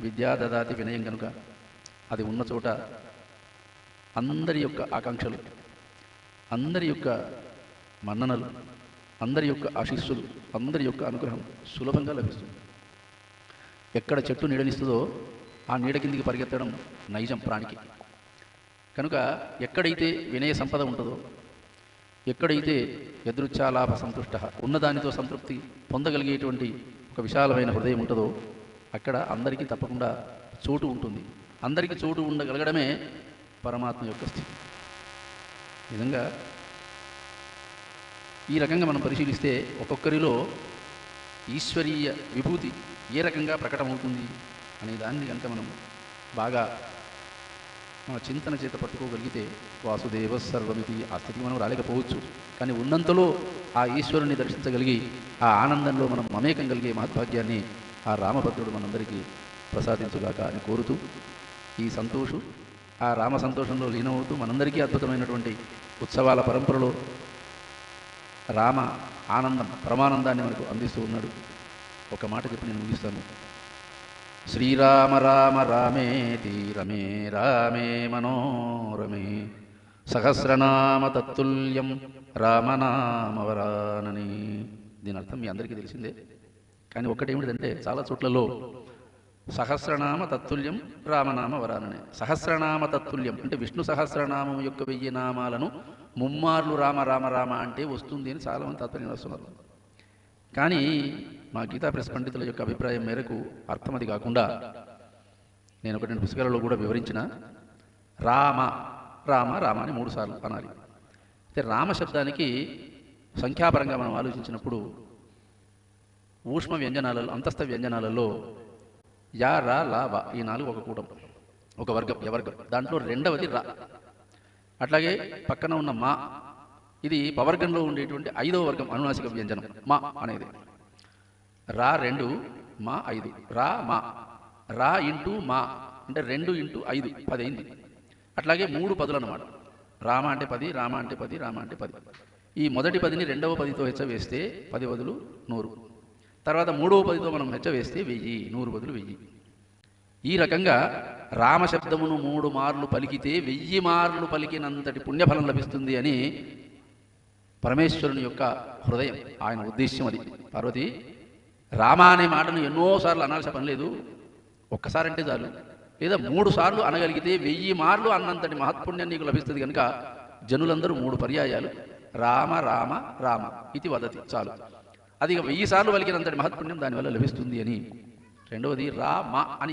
విద్యా దదాతి వినయం కనుక అది ఉన్న చోట అందరి యొక్క ఆకాంక్షలు అందరి యొక్క మన్ననలు అందరి యొక్క ఆశీస్సులు అందరి యొక్క అనుగ్రహం సులభంగా లభిస్తుంది. ఎక్కడ చెట్టు నీడనిస్తుందో ఆ నీడ కిందికి పరిగెత్తడం నైజం ప్రాణికి. కనుక ఎక్కడైతే వినయ సంపద ఉంటుందో ఎక్కడైతే ఎదృచ్ఛాలాభ సంతుష్ట ఉన్నదానితో సంతృప్తి పొందగలిగేటువంటి ఒక విశాలమైన హృదయం ఉంటుందో అక్కడ అందరికీ తప్పకుండా చోటు ఉంటుంది. అందరికీ చోటు ఉండగలగడమే పరమాత్మ యొక్క స్థితి. నిజంగా ఈ రకంగా మనం పరిశీలిస్తే ఒక్కొక్కరిలో ఈశ్వరీయ విభూతి ఏ రకంగా ప్రకటమవుతుంది అనే దాన్ని కనుక మనం బాగా మన చింతన చేత పట్టుకోగలిగితే వాసుదేవ సర్వమితి ఆ స్థితికి మనం రాలేకపోవచ్చు. కానీ ఉన్నంతలో ఆ ఈశ్వరుని దర్శించగలిగి ఆ ఆనందంలో మనం మమేకం కలిగే మహద్భాగ్యాన్ని ఆ రామభద్రుడు మనందరికీ ప్రసాదించుగాక అని కోరుతూ ఈ సంతోషు ఆ రామ సంతోషంలో లీనమవుతూ మనందరికీ అద్భుతమైనటువంటి ఉత్సవాల పరంపరలో రామ ఆనందం పరమానందాన్ని మనకు అందిస్తూ ఉన్నాడు. ఒక మాట చెప్పి నేను ముగిస్తాను. శ్రీరామ రామ రామేతి రమే రామే మనోరమే. సహస్రనామ తత్తుల్యం రామనామవరానని దీని అర్థం మీ అందరికీ తెలిసిందే. కానీ ఒకటి ఏమిటంటే చాలా చోట్లలో సహస్రనామ తత్తుల్యం రామనామ వరాననే. సహస్రనామ తత్తుల్యం అంటే విష్ణు సహస్రనామం యొక్క వెయ్యి నామాలను ముమ్మార్లు రామ రామ రామ అంటే వస్తుంది అని చాలామంది తాత్పర్యం వస్తున్నారు కానీ మా గీతా ప్రెస్ పండితుల యొక్క అభిప్రాయం మేరకు అర్థం అది కాకుండా నేను ఒక రెండు పుస్తకాలలో కూడా వివరించిన రామ రామ రామ అని మూడు సార్లు అనాలి. అయితే రామ శబ్దానికి సంఖ్యాపరంగా మనం ఆలోచించినప్పుడు ఊష్మ వ్యంజనాలలో అంతస్థ వ్యంజనాలలో యా రా లాభ ఈ నాలుగు ఒక కూటం ఒక వర్గం యవర్గం దాంట్లో రెండవది రా. అట్లాగే పక్కన ఉన్న మా ఇది పవర్గంలో ఉండేటువంటి ఐదవ వర్గం అనునాసిక వ్యంజనం మా అనేది. రా రెండు మా ఐదు. రా మా. రా ఇంటూ మా అంటే రెండు ఇంటూ ఐదు పది అయింది అట్లాగే మూడు పదులు అన్నమాట రామ అంటే పది రామ అంటే పది రామ అంటే పది. ఈ మొదటి పదిని రెండవ పదితో హెచ్చవేస్తే పది పదులు నూరు. తర్వాత మూడవ పదితో మనం హెచ్చవేస్తే వెయ్యి నూరు బదులు వెయ్యి. ఈ రకంగా రామశబ్దమును మూడు మార్లు పలికితే వెయ్యి మార్లు పలికినంతటి పుణ్యఫలం లభిస్తుంది అని పరమేశ్వరుని యొక్క హృదయం ఆయన ఉద్దేశ్యం అది. పార్వతి రామ అనే మాటను ఎన్నోసార్లు అనాల్సిన పని లేదు. ఒక్కసారి అంటే చాలు. లేదా మూడు సార్లు అనగలిగితే వెయ్యి మార్లు అన్నంతటి మహత్పుణ్యం నీకు లభిస్తుంది కనుక జనులందరూ మూడు పర్యాయాలు. రామ రామ రామ. ఇది వదతి. చాలు. అది ఇక వెయ్యి సార్లు పలికినంతటి మహత్పుణ్యం దానివల్ల లభిస్తుంది అని. రెండవది రా మా అని